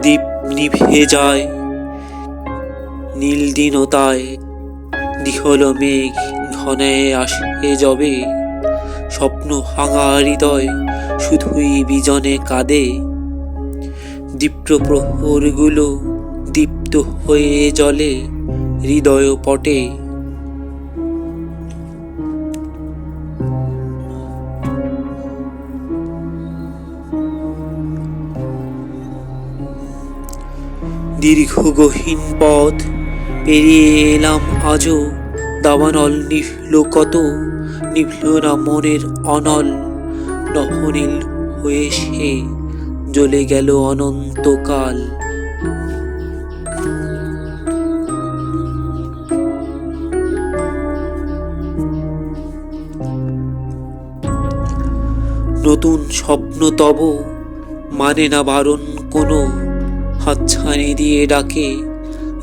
দ্বীপ নিভে যায়। নীল দিনতায় দিহল মেঘ ঘনে আসে যবে। স্বপ্ন ভাঙা হৃদয় শুধুই বিজনে কাঁদে। দীপ্ত প্রহরগুলো দীপ্ত হয়ে জলে হৃদয় পটে। দীর্ঘ গহীন পথ পেরিয়ে এলাম আজও। দাবানল নিভল কত, নিভল না মনের অনল। নহনীল হয়ে সে জ্বলে গেল অনন্তকাল। নতুন স্বপ্ন তব মানে না বারণ কোনো। হাতছানি দিয়ে ডাকে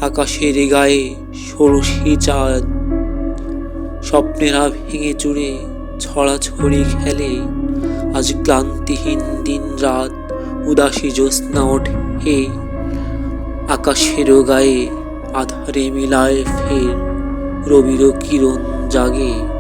আকাশের গায়ে ষোড়শী চাঁদ। স্বপ্নেরা ভেঙে চুড়ে ছড়াছড়ি খেলে আজ ক্লান্তিহীন দিন রাত, উদাসী জ্যোৎস্না ওঠে। আকাশেরও গায়ে আধারে মিলায় ফের রবির কিরণ জাগে।